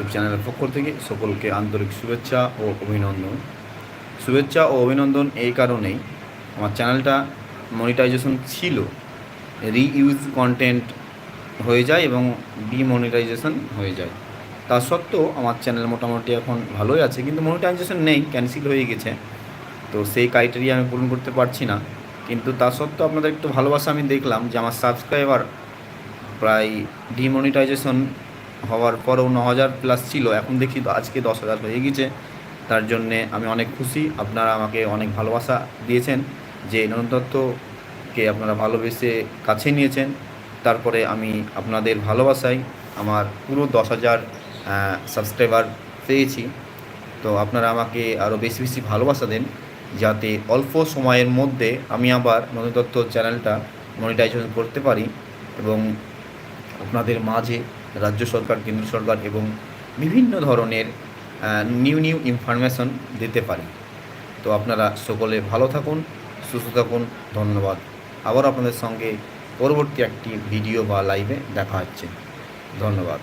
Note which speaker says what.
Speaker 1: YouTube চ্যানেলের পক্ষ থেকে সকলকে আন্তরিক শুভেচ্ছা ও অভিনন্দন। শুভেচ্ছা ও অভিনন্দন এই কারণেই আমার চ্যানেলটা মনিটাইজেশন ছিল রিইউজ কন্টেন্ট হয়ে যায় এবং ডিমনিটাইজেশন হয়ে যায়। তা সত্ত্বেও আমার চ্যানেল মোটামুটি এখন ভালোই আছে, কিন্তু মনিটাইজেশন নেই ক্যান্সেল হয়ে গেছে। তো সেই ক্রাইটেরিয়া আমি পূরণ করতে পারছি না। কিন্তু তা সত্ত্বেও আপনাদের একটু ভালোবাসা আমি দেখলাম যে আমার সাবস্ক্রাইবার প্রায় ডিমনিটাইজেশন হওয়ার পরেও ন হাজার প্লাস ছিল, এখন দেখি আজকে দশ হাজার হয়ে গেছে তার জন্যে আমি অনেক খুশি, আপনারা আমাকে অনেক ভালোবাসা দিয়েছেন যে নতুন তত্ত্বকে আপনারা ভালোবেসে কাছে নিয়েছেন। তারপরে আমি আপনাদের ভালোবাসায় আমার পুরো দশ হাজার সাবস্ক্রাইবার পেয়েছি। তো আপনারা আমাকে আরও বেশি বেশি ভালোবাসা দেন, যাতে অল্প সময়ের মধ্যে আমি আবার নতুন তত্ত্ব চ্যানেলটা মনিটাইজেশন করতে পারি এবং আপনাদের মাঝে রাজ্য সরকার, কেন্দ্র সরকার এবং বিভিন্ন ধরনের নিউ নিউ ইনফরমেশন দিতে পারি। তো আপনারা সকলে ভালো থাকুন, সুস্থ থাকুন, ধন্যবাদ। আবার আপনাদের সঙ্গে পরবর্তী একটি ভিডিও বা লাইভে দেখা হচ্ছে। ধন্যবাদ।